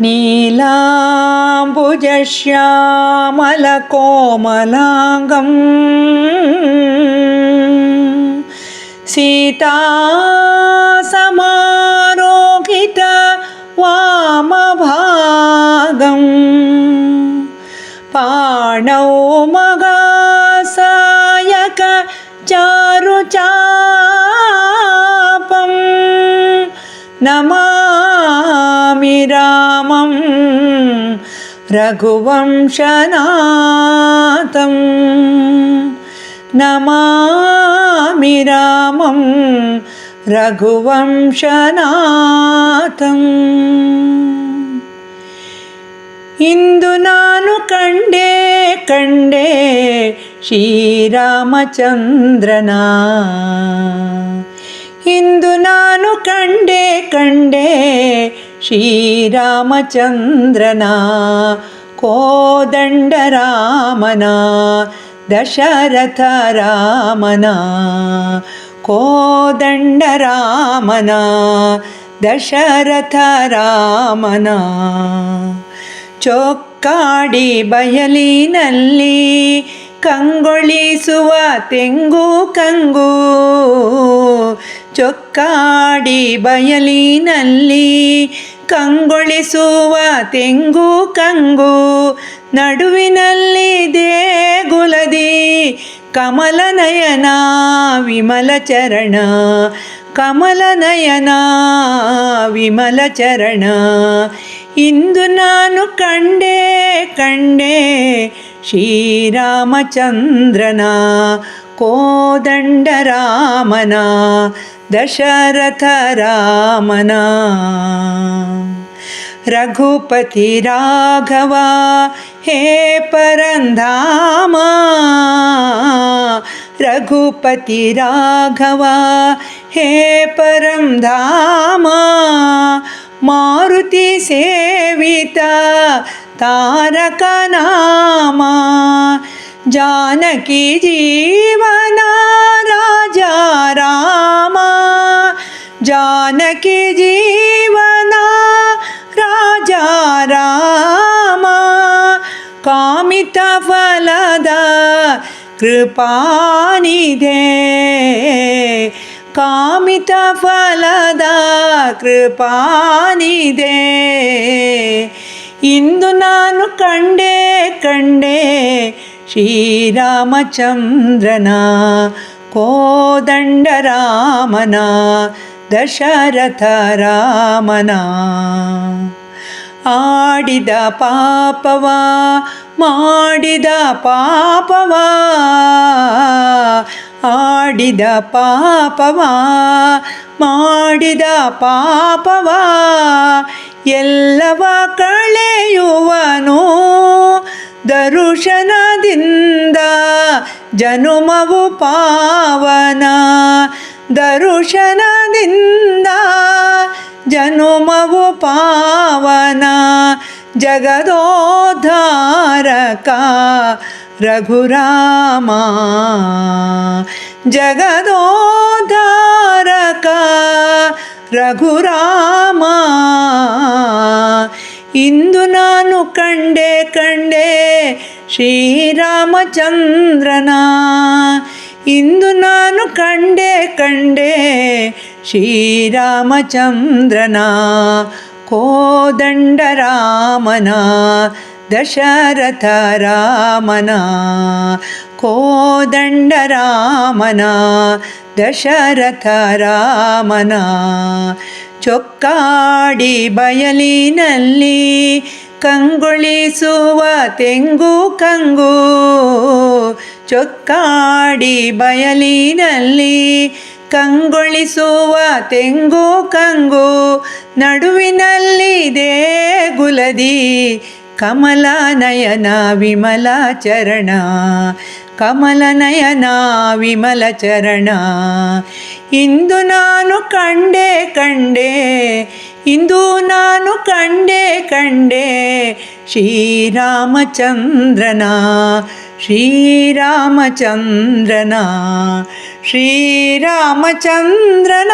നീലാംബുജശ്യാമലകോമലാംഗം. സീതാസമാരോഹിത വാമഭാഗം. പാണൗ മഹാസായക ചാരുചാപം. നമാ സ്മരാമി രാമം രഘുവംശനാഥം നമാമി രാമം ರಘುವಂಶನಾಥಂ ಇಂದು ನಾನು ಕಂಡೆ ಕಂಡೆ ಶ್ರೀರಾಮಚಂದ್ರನ ಇಂದು ನಾನು ಕಂಡೆ ಶ್ರೀರಾಮಚಂದ್ರನ ಕೋದಂಡ ರಾಮನ ದಶರಥ ರಾಮನ ಕೋದಂಡ ರಾಮನ ದಶರಥ ರಾಮನ ಚೊಕ್ಕಾಡಿ ಬಯಲಿನಲ್ಲಿ ಕಂಗೊಳಿಸುವ ತೆಂಗು ಕಂಗು ಚೊಕ್ಕಾಡಿ ಬಯಲಿನಲ್ಲಿ ಕಂಗೊಳಿಸುವ ತೆಂಗು ಕಂಗು, ನಡುವಿನಲ್ಲಿ ದೇಗುಲದಿ ಕಮಲನಯನ ವಿಮಲ ಚರಣ, ಕಮಲನಯನ ವಿಮಲ ಚರಣ. ಇಂದು ನಾನು ಕಂಡೆ ಕಂಡೆ ಶ್ರೀರಾಮಚಂದ್ರನ ಕೋದಂಡ दशरथ रामना रघुपति राघवा, हे परन्धामा। रघुपति राघवा, हे परं धामा मारुति सेविता, तारकनामा। जानकी जीवना। ಕಾಮಿತ ಫಲದ ಕೃಪಾನಿದೆ ಕಾಮಿತ ಫಲದ ಕೃಪಾನಿದೆ ಇಂದು ನಾನು ಕಂಡೆ ಕಂಡೆ ಶ್ರೀರಾಮಚಂದ್ರನ ಕೋದಂಡ ರಾಮನ ದಶರಥ ರಾಮನ. ಆಡಿದ ಪಾಪವ ಮಾಡಿದ ಪಾಪವ ಆಡಿದ ಪಾಪವ ಮಾಡಿದ ಪಾಪವ ಎಲ್ಲವ ಕಳೆಯುವನು ದರುಶನದಿಂದ ಜನುಮವು ಪಾವನ ದರುಶನದಿಂದ ಜನುಮವು ಪಾವನ ಜಗದೋದ್ಧಾರಕ ರಘುರಾಮ ಜಗದೋದ್ಧಾರಕ ರಘುರಾಮ ಇಂದು ನಾನು ಕಂಡೆ ಕಂಡೆ ಶ್ರೀರಾಮಚಂದ್ರನ ಇಂದು ನಾನು ಕಂಡೆ ಕಂಡೆ ಶ್ರೀರಾಮಚಂದ್ರನ ಕೋದಂಡ ರಾಮನ ದಶರಥ ರಾಮನ ಕೋದಂಡ ರಾಮನ ದಶರಥ ರಾಮನ ಚೊಕ್ಕಾಡಿ ಬಯಲಿನಲ್ಲಿ ಕಂಗೊಳಿಸುವ ತೆಂಗು ಕಂಗು ಚೊಕ್ಕಾಡಿ ಬಯಲಿನಲ್ಲಿ ಕಂಗೊಳಿಸುವ ತೆಂಗು ಕಂಗು ನಡುವಿನಲ್ಲಿದೆ ಗುಲದಿ ಕಮಲ ನಯನ ವಿಮಲ ಚರಣ, ಕಮಲ ನಯನ ವಿಮಲ ಚರಣ. ಇಂದು ನಾನು ಕಂಡೆ ಕಂಡೆ ಇಂದು ನಾನು ಕಂಡೆ ಕಂಡೆ ಶ್ರೀರಾಮಚಂದ್ರನ ಶ್ರೀರಾಮಚಂದ್ರನ ಶ್ರೀರಾಮಚಂದ್ರನ